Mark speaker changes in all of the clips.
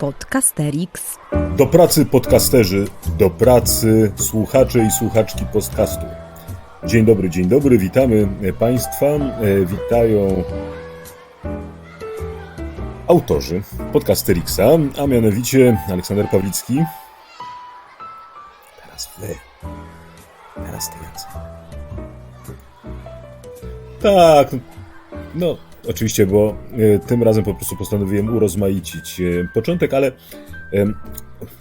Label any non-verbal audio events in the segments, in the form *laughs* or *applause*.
Speaker 1: Podcasterix.
Speaker 2: Do pracy podcasterzy, do pracy słuchacze i słuchaczki podcastu. Dzień dobry, dzień dobry, witamy Państwa. E, Witają autorzy Podcasterixa, a mianowicie Aleksander Pawlicki. Teraz wy. Teraz ty, Jacek. Tak, no oczywiście, bo e, tym razem po prostu postanowiłem urozmaicić e, początek, ale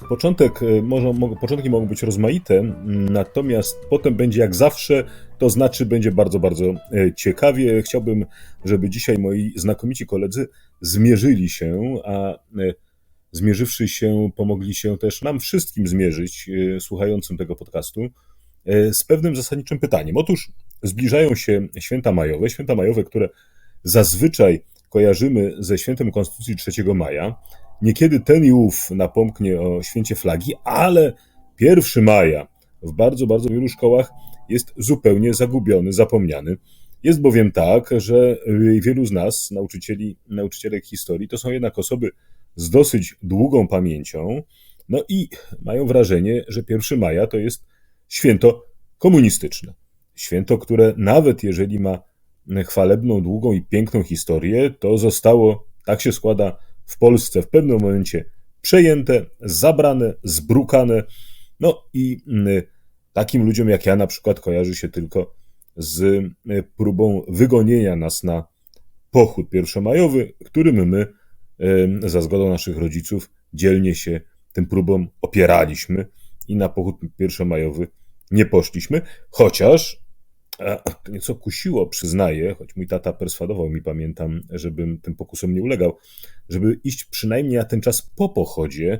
Speaker 2: początek e, może, mo, początki mogą być rozmaite, natomiast potem będzie jak zawsze, to znaczy będzie bardzo, bardzo ciekawie. Chciałbym, żeby dzisiaj moi znakomici koledzy zmierzyli się, a zmierzywszy się, pomogli się też nam wszystkim zmierzyć, słuchającym tego podcastu, z pewnym zasadniczym pytaniem. Otóż zbliżają się święta majowe, święta majowe, które zazwyczaj kojarzymy ze świętem Konstytucji 3 maja. Niekiedy ten i ów napomknie o święcie flagi, ale 1 maja w bardzo, bardzo wielu szkołach jest zupełnie zagubiony, zapomniany. Jest bowiem tak, że wielu z nas, nauczycieli, nauczycielek historii, to są jednak osoby z dosyć długą pamięcią, no i mają wrażenie, że 1 maja to jest święto komunistyczne. Święto, które nawet jeżeli ma chwalebną, długą i piękną historię, to zostało, tak się składa, w Polsce w pewnym momencie przejęte, zabrane, zbrukane. No i mm, takim ludziom jak ja na przykład kojarzy się tylko z y, próbą wygonienia nas na pochód pierwszomajowy, którym my za zgodą naszych rodziców dzielnie się tym próbom opieraliśmy i na pochód pierwszomajowy nie poszliśmy, chociaż e, nieco kusiło, przyznaję, choć mój tata perswadował mi, pamiętam, żebym tym pokusom nie ulegał, żeby iść przynajmniej na ten czas po pochodzie,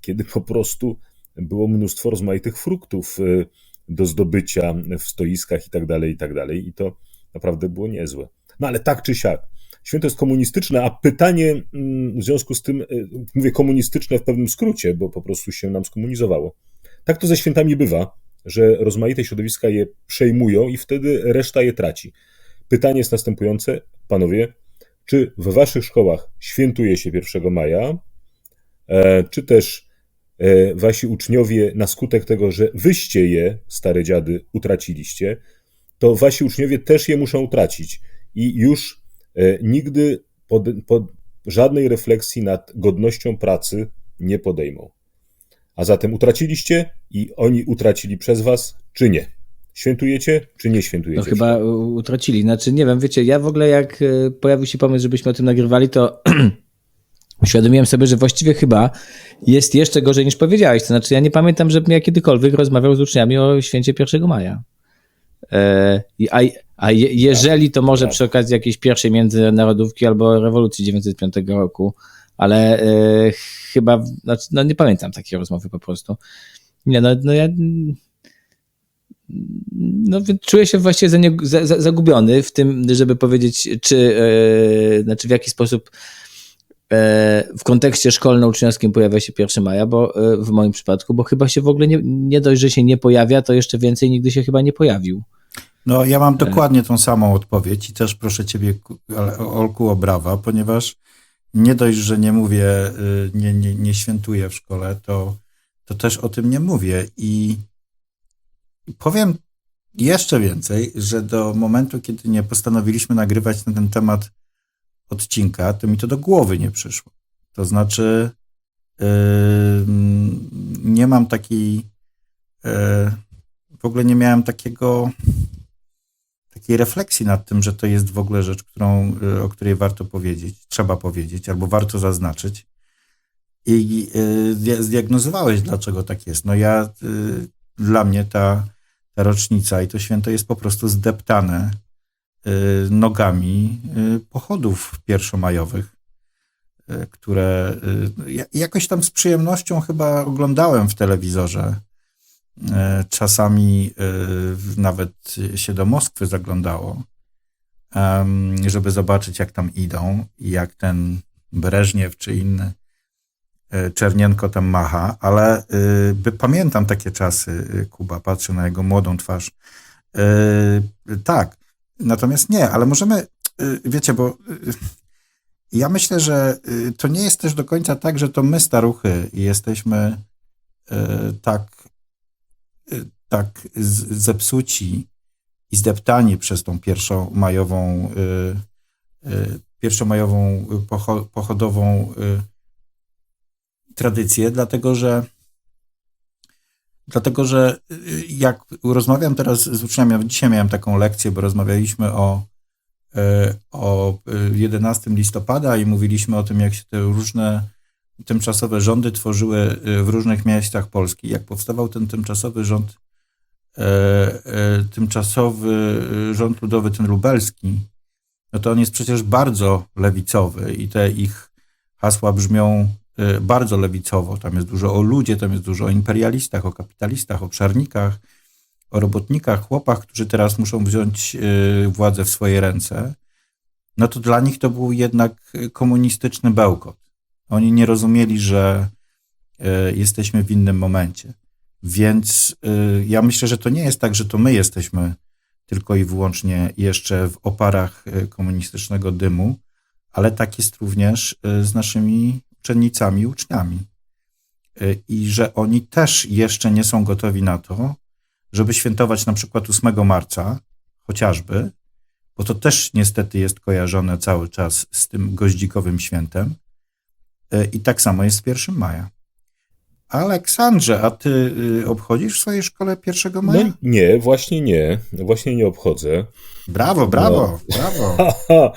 Speaker 2: kiedy po prostu było mnóstwo rozmaitych fruktów y, do zdobycia w stoiskach i tak dalej, i tak dalej. I to naprawdę było niezłe. No ale tak czy siak. Święto jest komunistyczne, a pytanie mm, w związku z tym, y, mówię komunistyczne w pewnym skrócie, bo po prostu się nam skomunizowało. Tak to ze świętami bywa, że rozmaite środowiska je przejmują i wtedy reszta je traci. Pytanie jest następujące, panowie, czy w waszych szkołach świętuje się 1 maja, e, czy też e, wasi uczniowie na skutek tego, że wyście je, stare dziady, utraciliście, to wasi uczniowie też je muszą utracić i już e, nigdy pod, pod żadnej refleksji nad godnością pracy nie podejmą. A zatem utraciliście i oni utracili przez was, czy nie? Świętujecie, czy nie świętujecie?
Speaker 3: No chyba utracili. Znaczy, nie wiem, wiecie, ja w ogóle jak e, pojawił się pomysł, żebyśmy o tym nagrywali, to *clears throat* uświadomiłem sobie, że właściwie chyba jest jeszcze gorzej niż powiedziałeś. To znaczy, ja nie pamiętam, żebym ja kiedykolwiek rozmawiał z uczniami o święcie 1 maja. E, a a je, jeżeli, to może
Speaker 2: tak.
Speaker 3: przy okazji jakiejś pierwszej międzynarodówki albo rewolucji 905 roku, ale e, chyba, znaczy, no nie pamiętam takiej rozmowy po prostu. Nie, no, no ja no, czuję się właściwie za nie, za, za, zagubiony w tym, żeby powiedzieć, czy, e, znaczy w jaki sposób e, w kontekście szkolno-uczniowskim pojawia się 1 maja, bo w moim przypadku, bo chyba się w ogóle nie, nie dość, że się nie pojawia, to jeszcze więcej nigdy się chyba nie pojawił.
Speaker 4: No, ja mam dokładnie tą samą odpowiedź i też proszę ciebie, Olku, o brawa, ponieważ nie dość, że nie mówię, y, nie, nie, nie świętuję w szkole, to, to też o tym nie mówię. I powiem jeszcze więcej, że do momentu, kiedy nie postanowiliśmy nagrywać na ten temat odcinka, to mi to do głowy nie przyszło. To znaczy, y, nie mam takiej, y, w ogóle nie miałem takiego takiej refleksji nad tym, że to jest w ogóle rzecz, którą, y, o której warto powiedzieć, trzeba powiedzieć, albo warto zaznaczyć. I y, zdia- zdiagnozowałeś, dlaczego tak jest. No ja, y, dla mnie ta, ta rocznica i to święto jest po prostu zdeptane nogami pochodów pierwszomajowych, które ja- jakoś tam z przyjemnością chyba oglądałem w telewizorze Czasami e, nawet się do Moskwy zaglądało, żeby zobaczyć, jak tam idą i jak ten Breżniew czy inny e, Czernienko tam macha, ale e, by pamiętam takie czasy, e, Kuba, patrzę na jego młodą twarz. E, Tak, natomiast nie, ale możemy, e, wiecie, bo e, Ja myślę, że to nie jest też do końca tak, że to my staruchy jesteśmy tak, tak zepsuci i zdeptani przez tą pierwszą majową, y, y, pierwszomajową y, pocho- pochodową tradycję, dlatego że Dlatego, że jak rozmawiam teraz z uczniami, dzisiaj miałem taką lekcję, bo rozmawialiśmy o, o y, 11 listopada i mówiliśmy o tym, jak się te różne tymczasowe rządy tworzyły y, w różnych miejscach Polski. Jak powstawał ten tymczasowy rząd, y, y, tymczasowy y, rząd ludowy, ten lubelski, no to on jest przecież bardzo lewicowy i te ich hasła brzmią y, bardzo lewicowo. Tam jest dużo o ludzie, tam jest dużo o imperialistach, o kapitalistach, o pszarnikach, o robotnikach, chłopach, którzy teraz muszą wziąć władzę w swoje ręce. No to dla nich to był jednak komunistyczny bełkot. Oni nie rozumieli, że y, jesteśmy w innym momencie. Więc y, ja myślę, że to nie jest tak, że to my jesteśmy tylko i wyłącznie jeszcze w oparach y, komunistycznego dymu, ale tak jest również z naszymi uczennicami i uczniami. I że oni też jeszcze nie są gotowi na to, żeby świętować na przykład 8 marca, chociażby, bo to też niestety jest kojarzone cały czas z tym goździkowym świętem. Y, I tak samo jest z 1 maja. Aleksandrze, a ty y, obchodzisz w swojej szkole 1 maja?
Speaker 2: No nie, właśnie nie. Właśnie nie obchodzę.
Speaker 4: Brawo, brawo, brawo. *laughs*
Speaker 2: Haha.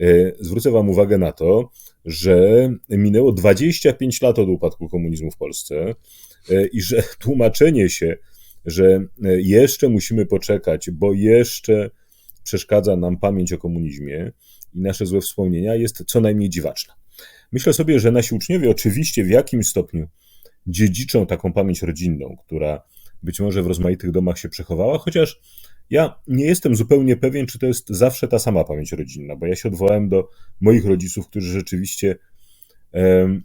Speaker 2: E, Zwrócę Wam uwagę na to, że minęło 25 lat od upadku komunizmu w Polsce e, i że *laughs* tłumaczenie się, że e, jeszcze musimy poczekać, bo jeszcze przeszkadza nam pamięć o komunizmie i nasze złe wspomnienia, jest co najmniej dziwaczne. Myślę sobie, że nasi uczniowie oczywiście w jakimś stopniu dziedziczą taką pamięć rodzinną, która być może w rozmaitych domach się przechowała, chociaż ja nie jestem zupełnie pewien, czy to jest zawsze ta sama pamięć rodzinna, bo ja się odwołałem do moich rodziców, którzy rzeczywiście em,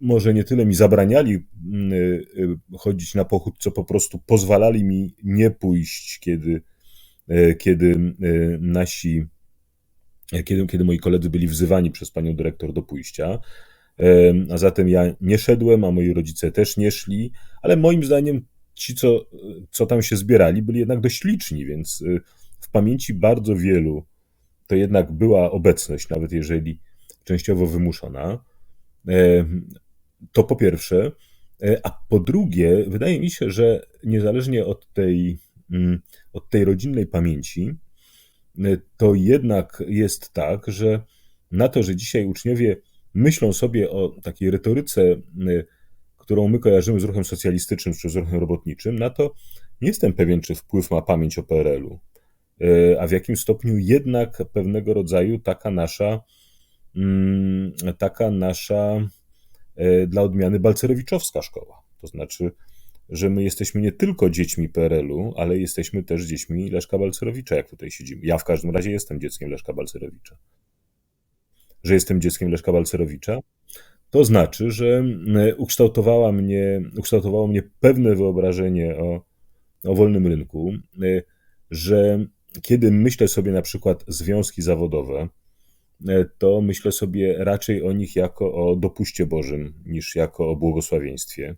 Speaker 2: może nie tyle mi zabraniali y, chodzić na pochód, co po prostu pozwalali mi nie pójść, kiedy, e, kiedy y, nasi, e, kiedy, kiedy moi koledzy byli wzywani przez panią dyrektor do pójścia. A zatem ja nie szedłem, a moi rodzice też nie szli, ale moim zdaniem ci, co, co tam się zbierali, byli jednak dość liczni, więc y, w pamięci bardzo wielu to jednak była obecność, nawet jeżeli częściowo wymuszona. To po pierwsze. E, A po drugie, wydaje mi się, że niezależnie od tej, mm, od tej rodzinnej pamięci, to jednak jest tak, że na to, że dzisiaj uczniowie myślą sobie o takiej retoryce, e, którą my kojarzymy z ruchem socjalistycznym czy z ruchem robotniczym, na to nie jestem pewien, czy wpływ ma pamięć o PRL-u, E, a w jakim stopniu jednak pewnego rodzaju taka nasza, mm, taka nasza dla odmiany balcerowiczowska szkoła. To znaczy, że my jesteśmy nie tylko dziećmi PRL-u, ale jesteśmy też dziećmi Leszka Balcerowicza, jak tutaj siedzimy. Ja w każdym razie jestem dzieckiem Leszka Balcerowicza. Że jestem dzieckiem Leszka Balcerowicza, to znaczy, że mm, ukształtowała mnie, ukształtowało mnie pewne wyobrażenie o, o wolnym rynku, y, że kiedy myślę sobie na przykład związki zawodowe, y, to myślę sobie raczej o nich jako o dopuście Bożym niż jako o błogosławieństwie.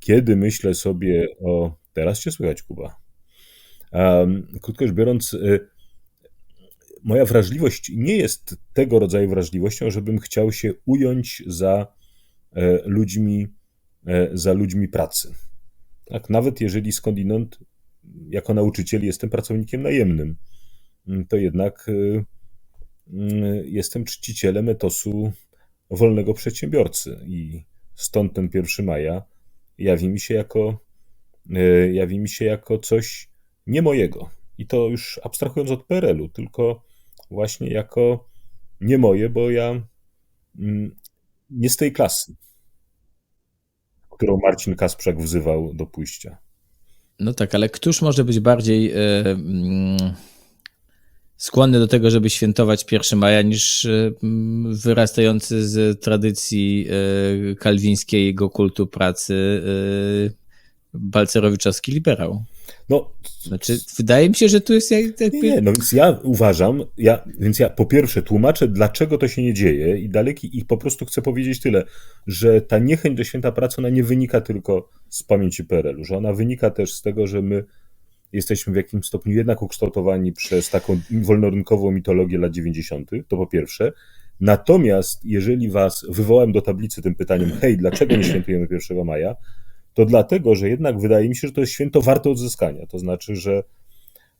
Speaker 2: Kiedy myślę sobie o. Teraz cię słychać, Kuba. Um, krótko rzecz biorąc, y, moja wrażliwość nie jest tego rodzaju wrażliwością, żebym chciał się ująć za e, ludźmi, e, za ludźmi pracy. Tak, nawet jeżeli skądinąd jako nauczyciel jestem pracownikiem najemnym, mm, to jednak e, mm, jestem czcicielem etosu wolnego przedsiębiorcy i stąd ten 1 maja jawi mi się jako, e, jawi mi się jako coś nie mojego. I to już abstrahując od PRL-u, tylko właśnie jako nie moje, bo ja mm, nie z tej klasy, którą Marcin Kasprzak wzywał do pójścia.
Speaker 3: No tak, ale któż może być bardziej mm, skłonny do tego, żeby świętować 1 maja, niż e, wyrastający z tradycji e, kalwińskiego kultu pracy e, balcerowiczowski liberał?
Speaker 2: No,
Speaker 3: Znaczy, wydaje mi się, że tu jest jak.
Speaker 2: Nie, nie, no więc ja uważam, ja, więc ja po pierwsze tłumaczę, dlaczego to się nie dzieje i daleki, i po prostu chcę powiedzieć tyle, że ta niechęć do święta pracy, ona nie wynika tylko z pamięci PRL-u, że ona wynika też z tego, że my jesteśmy w jakimś stopniu jednak ukształtowani przez taką wolnorynkową mitologię lat 90., to po pierwsze. Natomiast jeżeli was wywołałem do tablicy tym pytaniem, hej, dlaczego nie świętujemy 1 maja, to dlatego, że jednak wydaje mi się, że to jest święto warte odzyskania. To znaczy, że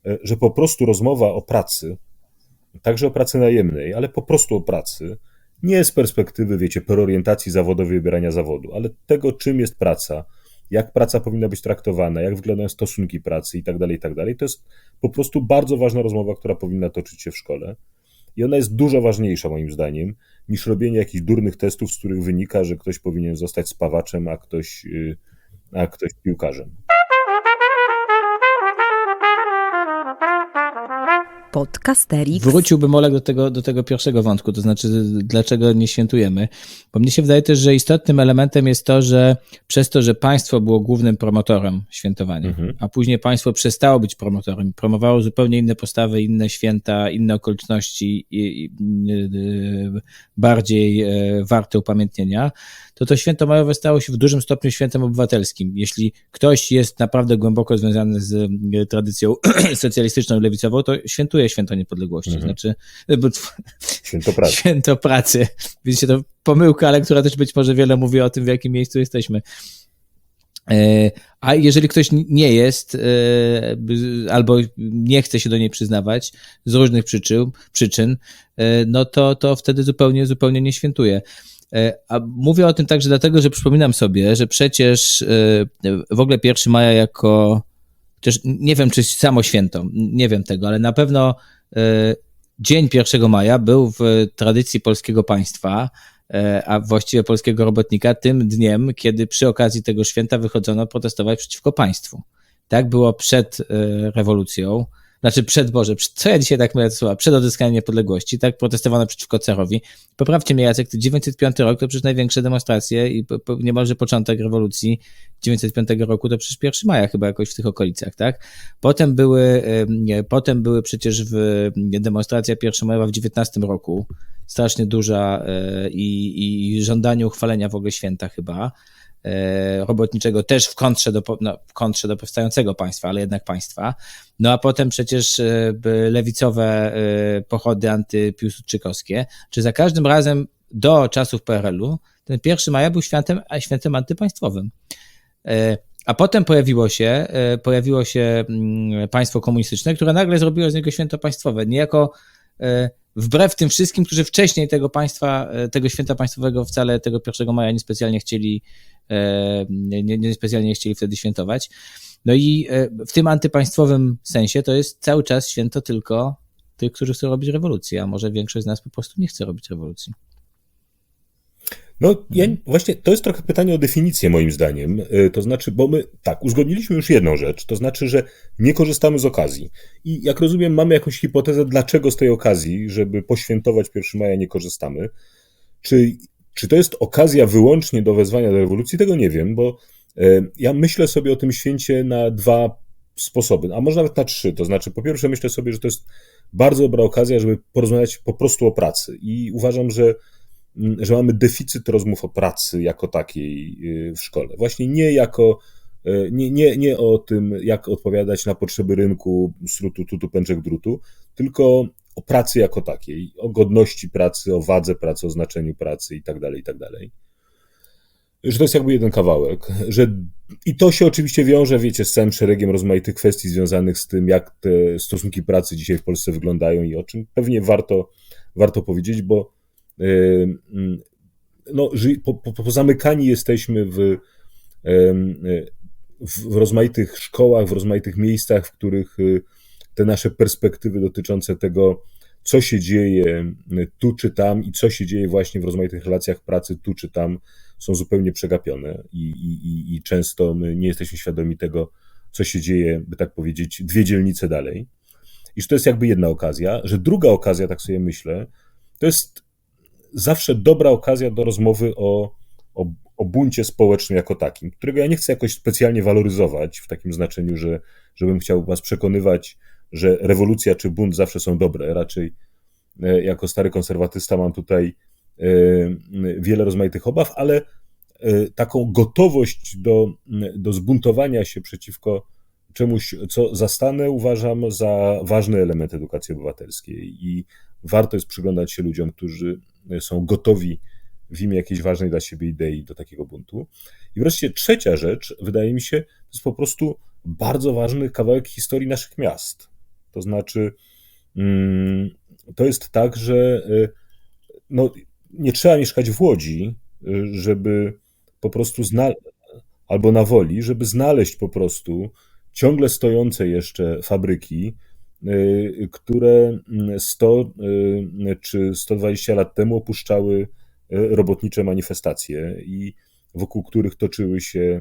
Speaker 2: E, że po prostu rozmowa o pracy, także o pracy najemnej, ale po prostu o pracy, nie z perspektywy, wiecie, perorientacji zawodowej, wybierania zawodu, ale tego, czym jest praca, jak praca powinna być traktowana, jak wyglądają stosunki pracy i tak dalej, i tak dalej. To jest po prostu bardzo ważna rozmowa, która powinna toczyć się w szkole. I ona jest dużo ważniejsza, moim zdaniem, niż robienie jakichś durnych testów, z których wynika, że ktoś powinien zostać spawaczem, a ktoś, y, a ktoś piłkarzem.
Speaker 1: Podcasterix.
Speaker 3: Wróciłbym Olek do tego, do tego pierwszego wątku, to znaczy dlaczego nie świętujemy. Bo mnie się wydaje też, że istotnym elementem jest to, że przez to, że państwo było głównym promotorem świętowania,
Speaker 2: Mhm.
Speaker 3: a później państwo przestało być promotorem, promowało zupełnie inne postawy, inne święta, inne okoliczności i, i, y, bardziej e, warte upamiętnienia, to to święto majowe stało się w dużym stopniu świętem obywatelskim. Jeśli ktoś jest naprawdę głęboko związany z e, tradycją *clears throat* socjalistyczną i lewicową, to świętuje święto niepodległości.
Speaker 2: Mhm.
Speaker 3: Znaczy, e, bo,
Speaker 2: Święto pracy.
Speaker 3: święto pracy. Widzicie, to pomyłka, ale która też być może wiele mówi o tym, w jakim miejscu jesteśmy. E, A jeżeli ktoś nie jest, e, albo nie chce się do niej przyznawać z różnych przyczyn, przyczyn no to, to wtedy zupełnie, zupełnie nie świętuje. A mówię o tym także dlatego, że przypominam sobie, że przecież w ogóle 1 maja jako, chociaż nie wiem czy samo święto, nie wiem tego, ale na pewno e, dzień 1 maja był w tradycji polskiego państwa, e, a właściwie polskiego robotnika, tym dniem, kiedy przy okazji tego święta wychodzono protestować przeciwko państwu. Tak było przed e, rewolucją, znaczy przed, Boże, co ja dzisiaj tak te słowa, przed odzyskaniem niepodległości, tak protestowano przeciwko carowi. Poprawcie mnie Jacek, to 905 rok to przecież największe demonstracje i po, po, niemalże początek rewolucji 905 roku to przecież 1 maja chyba jakoś w tych okolicach, tak? Potem były, nie, potem były przecież w demonstracja 1 maja w 19 roku, strasznie duża e, i, i żądanie uchwalenia w ogóle święta chyba robotniczego też w kontrze, do, no, w kontrze do powstającego państwa, ale jednak państwa. No a potem przecież e, lewicowe e, pochody antypiłsudczykowskie, czy za każdym razem do czasów PRL-u ten 1 maja był świętem, świętem antypaństwowym. E, A potem pojawiło się, e, pojawiło się mm, państwo komunistyczne, które nagle zrobiło z niego święto państwowe. Niejako e, wbrew tym wszystkim, którzy wcześniej tego państwa, e, tego święta państwowego wcale tego 1 maja niespecjalnie chcieli, e, nie, nie specjalnie chcieli wtedy świętować. No i e, w tym antypaństwowym sensie to jest cały czas święto tylko tych, którzy chcą robić rewolucję, a może większość z nas po prostu nie chce robić rewolucji.
Speaker 2: No, ja, właśnie to jest trochę pytanie o definicję, moim zdaniem. Y, To znaczy, bo my tak, uzgodniliśmy już jedną rzecz, to znaczy, że nie korzystamy z okazji. I jak rozumiem, mamy jakąś hipotezę, dlaczego z tej okazji, żeby poświętować 1 maja, nie korzystamy. Czy, czy to jest okazja wyłącznie do wezwania do rewolucji? Tego nie wiem, bo y, ja myślę sobie o tym święcie na dwa sposoby, a może nawet na trzy. To znaczy, po pierwsze, myślę sobie, że to jest bardzo dobra okazja, żeby porozmawiać po prostu o pracy. I uważam, że że mamy deficyt rozmów o pracy jako takiej y, w szkole. Właśnie nie jako, y, nie, nie, nie o tym, jak odpowiadać na potrzeby rynku, srutu, tutu, pęczek, drutu, tylko o pracy jako takiej, o godności pracy, o wadze pracy, o znaczeniu pracy i tak dalej, i tak dalej. Że to jest jakby jeden kawałek, że i to się oczywiście wiąże, wiecie, z całym szeregiem rozmaitych kwestii związanych z tym, jak te stosunki pracy dzisiaj w Polsce wyglądają i o czym pewnie warto, warto powiedzieć, bo Yy, no, po, po, pozamykani jesteśmy w, yy, w rozmaitych szkołach, w rozmaitych miejscach, w których yy, te nasze perspektywy dotyczące tego, co się dzieje tu czy tam i co się dzieje właśnie w rozmaitych relacjach pracy tu czy tam, są zupełnie przegapione i, i, i- i często my nie jesteśmy świadomi tego, co się dzieje, by tak powiedzieć, dwie dzielnice dalej. I że to jest jakby jedna okazja, że druga okazja, tak sobie myślę, to jest zawsze dobra okazja do rozmowy o, o, o buncie społecznym jako takim, którego ja nie chcę jakoś specjalnie waloryzować w takim znaczeniu, że żebym chciał was przekonywać, że rewolucja czy bunt zawsze są dobre. Raczej e, jako stary konserwatysta mam tutaj e, wiele rozmaitych obaw, ale e, taką gotowość do, do zbuntowania się przeciwko czemuś, co zastanę, uważam za ważny element edukacji obywatelskiej i warto jest przyglądać się ludziom, którzy są gotowi w imię jakiejś ważnej dla siebie idei do takiego buntu. I wreszcie trzecia rzecz, wydaje mi się, to jest po prostu bardzo ważny kawałek historii naszych miast. To znaczy, mm, to jest tak, że y, no, nie trzeba mieszkać w Łodzi, y, żeby po prostu znaleźć, albo na woli, żeby znaleźć po prostu ciągle stojące jeszcze fabryki, y, które 100 czy 120 lat temu opuszczały robotnicze manifestacje i wokół których toczyły się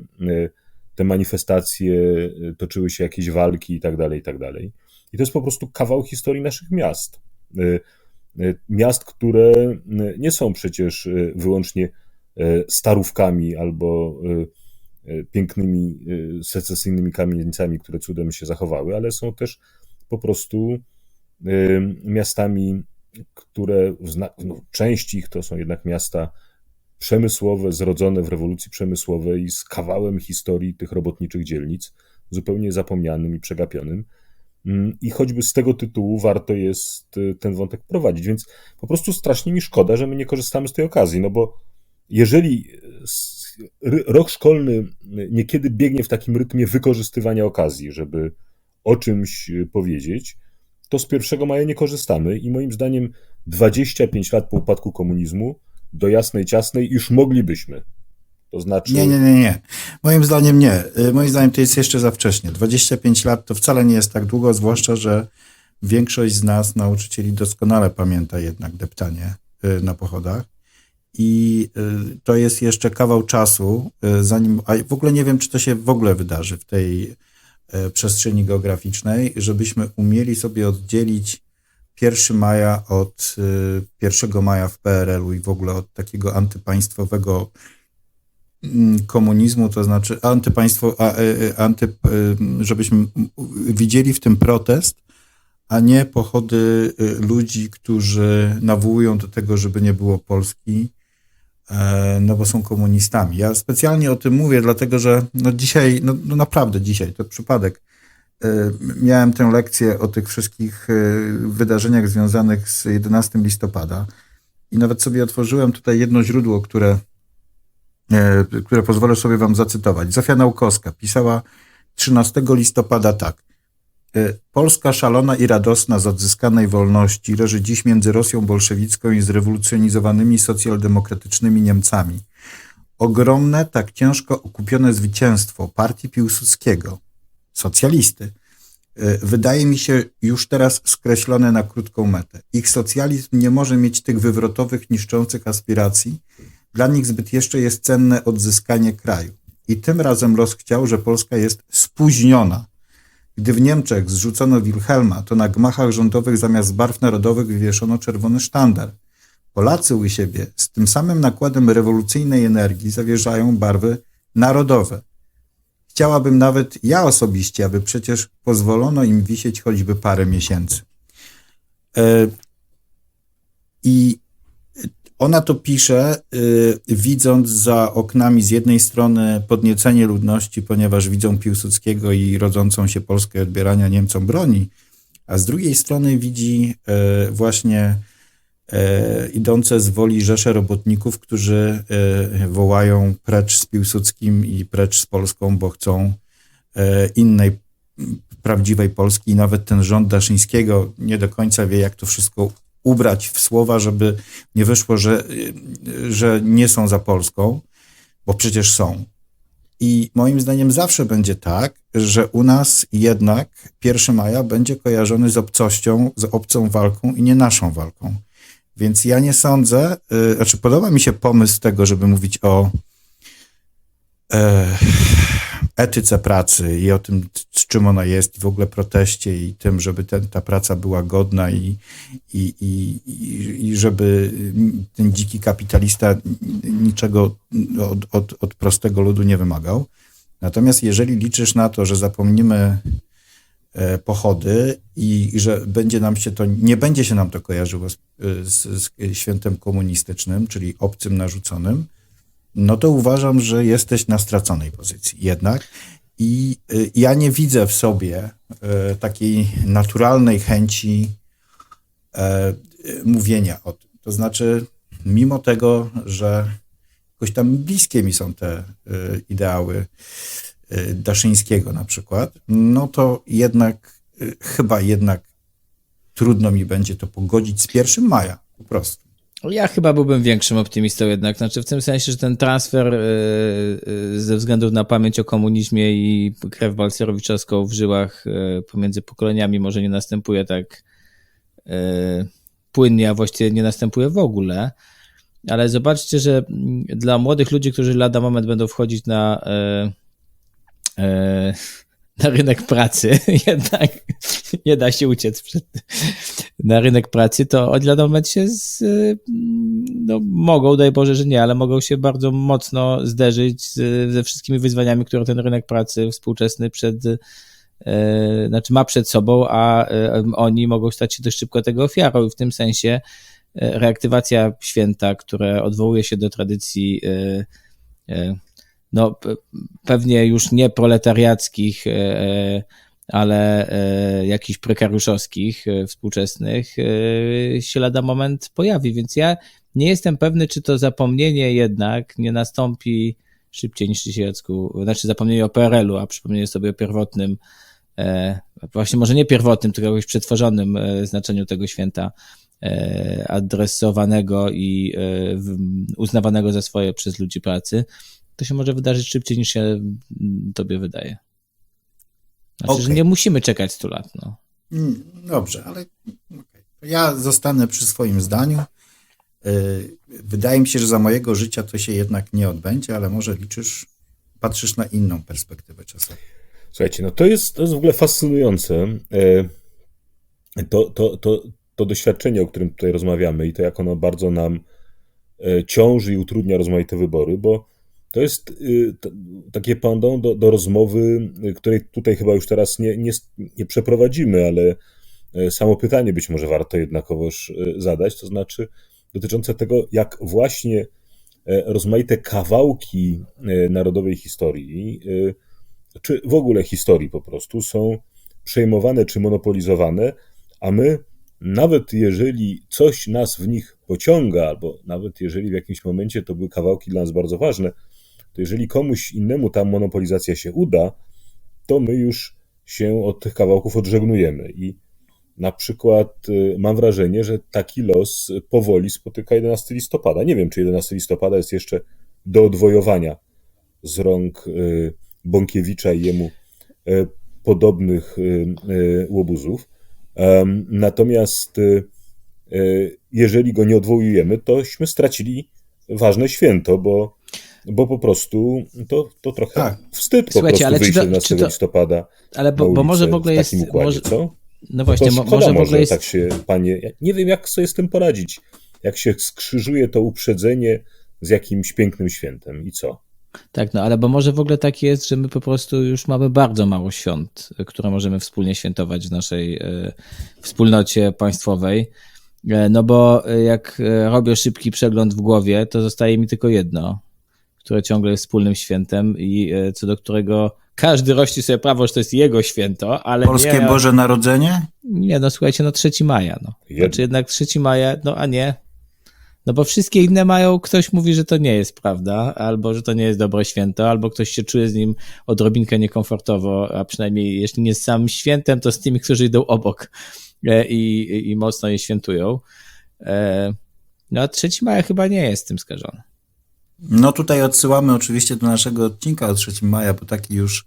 Speaker 2: te manifestacje, toczyły się jakieś walki i tak dalej, i tak dalej. I to jest po prostu kawał historii naszych miast. Miast, które nie są przecież wyłącznie starówkami albo pięknymi secesyjnymi kamienicami, które cudem się zachowały, ale są też po prostu miastami, które no, część ich to są jednak miasta przemysłowe, zrodzone w rewolucji przemysłowej z kawałem historii tych robotniczych dzielnic, zupełnie zapomnianym i przegapionym. Mm, I choćby z tego tytułu warto jest y, ten wątek prowadzić. Więc po prostu strasznie mi szkoda, że my nie korzystamy z tej okazji, no bo jeżeli rok szkolny niekiedy biegnie w takim rytmie wykorzystywania okazji, żeby o czymś y, powiedzieć, to z 1 maja nie korzystamy i moim zdaniem 25 lat po upadku komunizmu do jasnej, ciasnej już moglibyśmy. To znaczy.
Speaker 4: Nie, nie, nie, nie. Moim zdaniem nie. Y, moim zdaniem to jest jeszcze za wcześnie. 25 lat to wcale nie jest tak długo, zwłaszcza, że większość z nas, nauczycieli, doskonale pamięta jednak deptanie y, na pochodach. I y, to jest jeszcze kawał czasu, zanim. A w ogóle nie wiem, czy to się w ogóle wydarzy w tej przestrzeni geograficznej, żebyśmy umieli sobie oddzielić 1 maja od 1 maja w PRL-u i w ogóle od takiego antypaństwowego komunizmu, to znaczy antypaństwo, e, e, anty, e, żebyśmy widzieli w tym protest, a nie pochody ludzi, którzy nawołują do tego, żeby nie było Polski, no bo są komunistami. Ja specjalnie o tym mówię, dlatego że no dzisiaj, no, no naprawdę dzisiaj, to przypadek, miałem tę lekcję o tych wszystkich wydarzeniach związanych z 11 listopada i nawet sobie otworzyłem tutaj jedno źródło, które, które pozwolę sobie wam zacytować. Zofia Naukowska pisała 13 listopada tak. Polska szalona i radosna z odzyskanej wolności leży dziś między Rosją bolszewicką i zrewolucjonizowanymi socjaldemokratycznymi Niemcami. Ogromne, tak ciężko okupione zwycięstwo partii Piłsudskiego – socjalisty, e, wydaje mi się już teraz skreślone na krótką metę. Ich socjalizm nie może mieć tych wywrotowych, niszczących aspiracji. Dla nich zbyt jeszcze jest cenne odzyskanie kraju. I tym razem los chciał, że Polska jest spóźniona. Gdy w Niemczech zrzucono Wilhelma, to na gmachach rządowych zamiast barw narodowych wywieszono czerwony sztandar. Polacy u siebie z tym samym nakładem rewolucyjnej energii zawierzają barwy narodowe. Chciałabym nawet ja osobiście, aby przecież pozwolono im wisieć choćby parę miesięcy. E, I ona to pisze, e, widząc za oknami z jednej strony podniecenie ludności, ponieważ widzą Piłsudskiego i rodzącą się Polskę odbierania Niemcom broni, a z drugiej strony widzi e, właśnie e, idące z woli rzesze robotników, którzy wołają precz z Piłsudskim i precz z Polską, bo chcą innej, prawdziwej Polski. I nawet ten rząd Daszyńskiego nie do końca wie, jak to wszystko ubrać w słowa, żeby nie wyszło, że, że nie są za Polską, bo przecież są. I moim zdaniem zawsze będzie tak, że u nas jednak 1 maja będzie kojarzony z obcością, z obcą walką i nie naszą walką. Więc ja nie sądzę, yy, znaczy podoba mi się pomysł tego, żeby mówić o e, etyce pracy i o tym, czym ona jest, i w ogóle proteście i tym, żeby ten, ta praca była godna i, i, i, i, żeby ten dziki kapitalista niczego od, od, od prostego ludu nie wymagał. Natomiast jeżeli liczysz na to, że zapomnimy e, pochody i, i że będzie nam się to, nie będzie się nam to kojarzyło z, z, z świętem komunistycznym, czyli obcym narzuconym, no to uważam, że jesteś na straconej pozycji jednak. I y, ja nie widzę w sobie y, takiej naturalnej chęci e, mówienia o tym. To znaczy, mimo tego, że jakoś tam bliskie mi są te y, ideały Daszyńskiego na przykład, no to jednak, chyba jednak trudno mi będzie to pogodzić z 1 maja, po prostu.
Speaker 3: Ja chyba byłbym większym optymistą jednak, znaczy w tym sensie, że ten transfer y, y, ze względu na pamięć o komunizmie i krew balcerowiczowską w żyłach y, pomiędzy pokoleniami może nie następuje tak płynnie, a właściwie nie następuje w ogóle, ale zobaczcie, że dla młodych ludzi, którzy lada moment będą wchodzić na na rynek pracy, *laughs* jednak nie da się uciec przed, na rynek pracy, to oni lada się z, no, mogą, daj Boże, że nie, ale mogą się bardzo mocno zderzyć z, ze wszystkimi wyzwaniami, które ten rynek pracy współczesny przed, e, znaczy ma przed sobą, a e, oni mogą stać się dość szybko tego ofiarą. I w tym sensie e, reaktywacja święta, które odwołuje się do tradycji no, pe- pewnie już nie proletariackich, e, e, ale e, jakichś prekariuszowskich, współczesnych, się lada moment pojawi. Więc ja nie jestem pewny, czy to zapomnienie jednak nie nastąpi szybciej niż dzisiaj. Znaczy zapomnienie o PRL-u, a przypomnienie sobie o pierwotnym, właśnie może nie pierwotnym, tylko jakimś przetworzonym znaczeniu tego święta, adresowanego i uznawanego za swoje przez ludzi pracy to się może wydarzyć szybciej niż się mm, tobie wydaje. Znaczy, że
Speaker 4: Okej.
Speaker 3: nie musimy czekać 100 lat. No.
Speaker 4: Mm, Dobrze, ale ja zostanę przy swoim zdaniu. Y, Wydaje mi się, że za mojego życia to się jednak nie odbędzie, ale może liczysz, patrzysz na inną perspektywę czasową.
Speaker 2: Słuchajcie, no to jest, to jest w ogóle fascynujące. E, To, to, to, to doświadczenie, o którym tutaj rozmawiamy i to, jak ono bardzo nam e, ciąży i utrudnia rozmaite wybory, bo to jest y, takie pendant do, do rozmowy, y, której tutaj chyba już teraz nie, nie, nie przeprowadzimy, ale e, samo pytanie być może warto jednakowoż zadać, to znaczy dotyczące tego, jak właśnie rozmaite kawałki narodowej historii, czy w ogóle historii po prostu, są przejmowane czy monopolizowane, a my, nawet jeżeli coś nas w nich pociąga, albo nawet jeżeli w jakimś momencie to były kawałki dla nas bardzo ważne, to jeżeli komuś innemu ta monopolizacja się uda, to my już się od tych kawałków odżegnujemy. I na przykład y, mam wrażenie, że taki los powoli spotyka 11 listopada. Nie wiem, czy 11 listopada jest jeszcze do odwojowania z rąk y, Bąkiewicza i jemu y, podobnych łobuzów. Natomiast jeżeli go nie odwołujemy, tośmy stracili ważne święto, bo, bo po prostu to, to trochę
Speaker 4: Tak.
Speaker 2: wstyd po
Speaker 3: Słuchajcie,
Speaker 2: prostu wyjść
Speaker 3: to-
Speaker 2: 11
Speaker 3: czy to-
Speaker 2: listopada
Speaker 3: Ale
Speaker 2: na
Speaker 3: bo, bo może w ogóle
Speaker 2: w
Speaker 3: jest.
Speaker 2: takim układzie,
Speaker 3: Może,
Speaker 2: co?
Speaker 3: no właśnie,
Speaker 2: to szkoda
Speaker 3: może w ogóle jest.
Speaker 2: tak się, panie, ja nie wiem jak sobie z tym poradzić, jak się skrzyżuje to uprzedzenie z jakimś pięknym świętem i co?
Speaker 3: Tak, no ale bo może w ogóle tak jest, że my po prostu już mamy bardzo mało świąt, które możemy wspólnie świętować w naszej e, wspólnocie państwowej. E, No bo e, jak robię szybki przegląd w głowie, to zostaje mi tylko jedno, które ciągle jest wspólnym świętem i e, co do którego każdy rości sobie prawo, że to jest jego święto, ale
Speaker 4: Polskie
Speaker 3: nie,
Speaker 4: Boże Narodzenie?
Speaker 3: nie, no słuchajcie, no 3 maja, no. Znaczy jednak 3 maja, no a nie. No bo wszystkie inne mają, ktoś mówi, że to nie jest prawda, albo że to nie jest dobre święto, albo ktoś się czuje z nim odrobinkę niekomfortowo, a przynajmniej jeśli nie z samym świętem, to z tymi, którzy idą obok e, i, i, i mocno je świętują. E, No a 3 maja chyba nie jest tym skażony.
Speaker 4: No tutaj odsyłamy oczywiście do naszego odcinka o 3 maja, bo taki już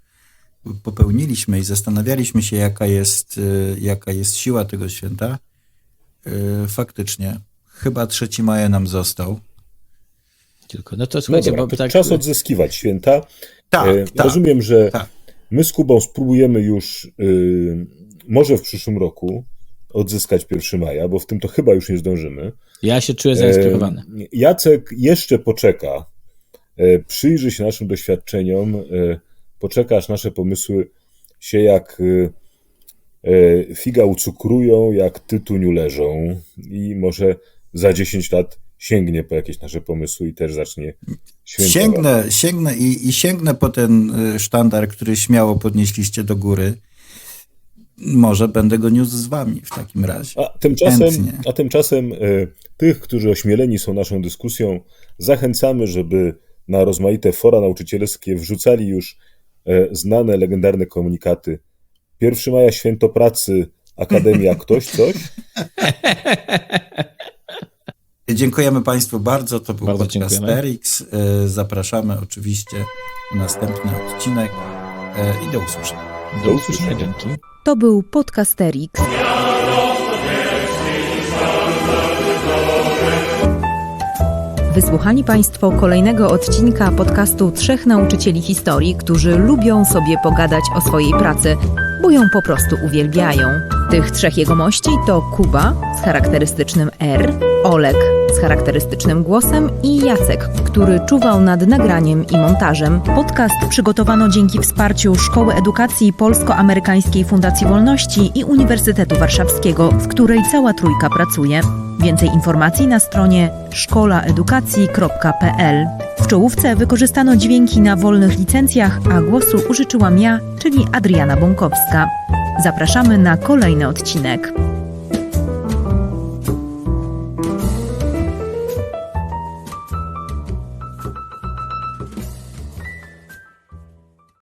Speaker 4: popełniliśmy i zastanawialiśmy się, jaka jest, y, jaka jest siła tego święta. Y, Faktycznie, chyba 3 maja nam został.
Speaker 3: Tylko, no to
Speaker 2: No
Speaker 3: słuchajcie,
Speaker 2: dobra, to
Speaker 3: tak...
Speaker 2: czas odzyskiwać święta.
Speaker 4: Tak,
Speaker 2: E,
Speaker 4: tak.
Speaker 2: Rozumiem, że
Speaker 4: tak.
Speaker 2: my z Kubą spróbujemy już y, może w przyszłym roku odzyskać 1 maja, bo w tym to chyba już nie zdążymy.
Speaker 3: Ja się czuję zainspirowany.
Speaker 2: E, Jacek jeszcze poczeka, e, przyjrzy się naszym doświadczeniom, e, poczeka aż nasze pomysły się jak figa ucukrują, jak tytuń uleżą i może za 10 lat sięgnie po jakieś nasze pomysły i też zacznie świętować.
Speaker 4: Sięgnę, sięgnę i, i sięgnę po ten sztandar, który śmiało podnieśliście do góry. Może będę go niósł z wami w takim razie.
Speaker 2: A tymczasem,
Speaker 4: Chętnie.
Speaker 2: a tymczasem e, tych, którzy ośmieleni są naszą dyskusją, zachęcamy, żeby na rozmaite fora nauczycielskie wrzucali już e, znane, legendarne komunikaty. 1 maja święto pracy, Akademia *laughs* ktoś coś.
Speaker 4: Dziękujemy Państwu bardzo. To był
Speaker 3: Bardzo
Speaker 4: podcast. RX. Y, Zapraszamy oczywiście na następny odcinek y, i do usłyszenia.
Speaker 3: Do usłyszenia. Dzięki.
Speaker 1: To był Podcasterix. Wysłuchali Państwo kolejnego odcinka podcastu Trzech Nauczycieli Historii, którzy lubią sobie pogadać o swojej pracy, bo ją po prostu uwielbiają. Tych trzech jegomości to Kuba z charakterystycznym R, Olek z charakterystycznym głosem i Jacek, który czuwał nad nagraniem i montażem. Podcast przygotowano dzięki wsparciu Szkoły Edukacji Polsko-Amerykańskiej Fundacji Wolności i Uniwersytetu Warszawskiego, w której cała trójka pracuje. Więcej informacji na stronie szkolaedukacji.pl. W czołówce wykorzystano dźwięki na wolnych licencjach, a głosu użyczyłam ja, czyli Adriana Bąkowska. Zapraszamy na kolejny odcinek.